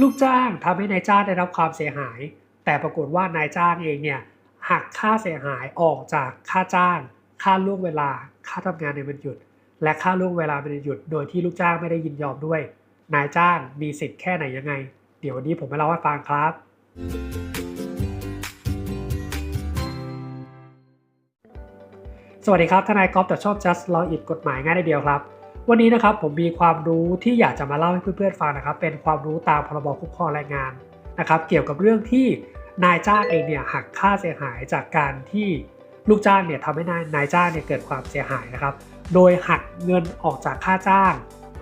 ลูกจ้างทำให้นายจ้างได้รับความเสียหาย แต่ปรากฏว่านายจ้างเองเนี่ยหักค่าเสียหายออกจากค่าจ้าง ค่าล่วงเวลา ค่าทำงานในวันหยุด และค่าล่วงเวลาในวันหยุด โดยที่ลูกจ้างไม่ได้ยินยอมด้วย นายจ้างมีสิทธิ์แค่ไหนยังไง เดี๋ยววันนี้ผมมาเล่าให้ฟังครับ สวัสดีครับทนายกอล์ฟจากชอง just law it กฎหมายง่ายได้เดียวครับ วันนี้นะครับผมมีความรู้ที่อยากจะมาเล่าให้เพื่อนๆฟังนะครับ เป็นความรู้ตามพรบคุ้มครองแรงงานนะครับ เกี่ยวกับเรื่องที่นายจ้างเองเนี่ยหักค่าเสียหายจากการที่ลูกจ้างเนี่ยทำให้นายนายจ้างเนี่ยเกิดความเสียหายนะครับ โดยหักเงินออกจากค่าจ้าง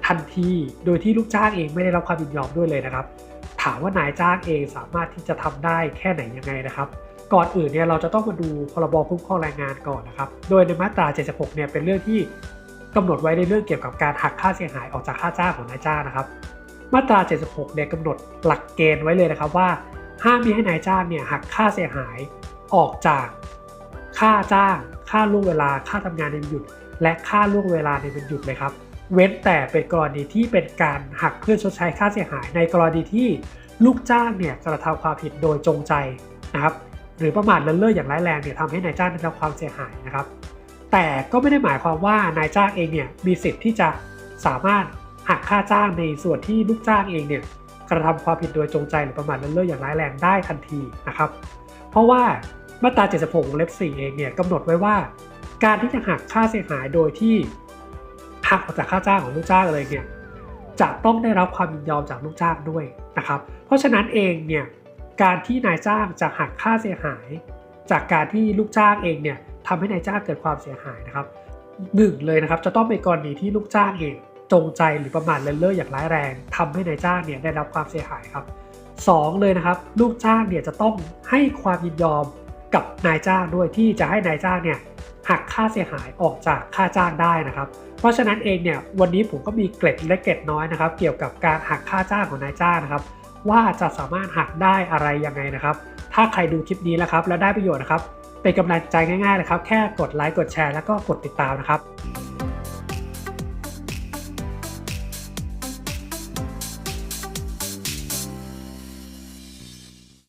ทันที โดยที่ลูกจ้างเองไม่ได้รับความยินยอมด้วยเลยนะครับ ถามว่านายจ้างเองสามารถที่จะทำได้แค่ไหนยังไงนะครับก่อนอื่นเนี่ยเราจะต้องมาดูพรบคุ้มครองแรงงานก่อนนะครับ โดยในมาตรา 76 เนี่ยเป็นเรื่องที่ กำหนดไว้ในเรื่องเกี่ยวกับการหักค่าเสียหายออกจากค่าจ้างของนายจ้างนะครับ มาตรา 76 เนี่ยกำหนดหลักเกณฑ์ไว้เลยนะครับว่า ห้ามมีให้นายจ้างเนี่ยหักค่าเสียหายออกจากค่าจ้าง ค่าล่วงเวลา ค่าทำงานในวันหยุด และค่าล่วงเวลาในวันหยุดเลยครับ เว้นแต่เป็นกรณีที่เป็นการหักเพื่อชดใช้ค่าเสียหาย ในกรณีที่ลูกจ้างเนี่ยกระทำความผิดโดยจงใจนะครับ หรือประมาทเลินเล่ออย่างร้ายแรงเนี่ยทำให้นายจ้างได้รับความเสียหายนะครับ แต่ก็ไม่ได้หมายความว่านายจ้างเองเนี่ยมีสิทธิ์ที่จะสามารถหักค่าจ้างในส่วนที่ลูกจ้างเองเนี่ยกระทำความผิดโดยจงใจหรือประมาทเลินเล่ออย่างร้ายแรงได้ทันทีนะครับ เพราะว่ามาตรา 76วงเล็บ 4 เองเนี่ยกำหนดไว้ว่า การที่จะหักค่าเสียหายโดยที่หักออกจากค่าจ้างของลูกจ้างเลยเนี่ยจะต้องได้รับความยินยอมจากลูกจ้างด้วยนะครับ เพราะฉะนั้นเองเนี่ยการที่นายจ้างจะหักค่าเสียหาย จากการที่ลูกจ้างเองเนี่ย ทำให้นายจ้างเกิดความเสียหายนะครับหนึ่งเลยนะครับจะต้องเป็นกรณีที่ลูกจ้างเองจงใจหรือประมาทเลินเล่ออย่างร้ายแรงทำให้นายจ้างเนี่ยได้รับความเสียหายครับสองเลยนะครับ ลูกจ้างเนี่ยจะต้องให้ความยินยอมกับนายจ้างด้วยที่จะให้นายจ้างเนี่ยหักค่าเสียหายออกจากค่าจ้างได้นะครับ เพราะฉะนั้นเองเนี่ยวันนี้ผมก็มีเกร็ดเล็กเกร็ดน้อยนะครับ เกี่ยวกับการหักค่าจ้างของนายจ้างนะครับ ว่าจะสามารถหักได้อะไรยังไงนะครับ ถ้าใครดูคลิปนี้แล้วครับ แล้วได้ประโยชน์นะครับ เป็นกำลังใจง่ายๆนะครับ แค่กดไลค์กดแชร์แล้วก็กดติดตามนะครับ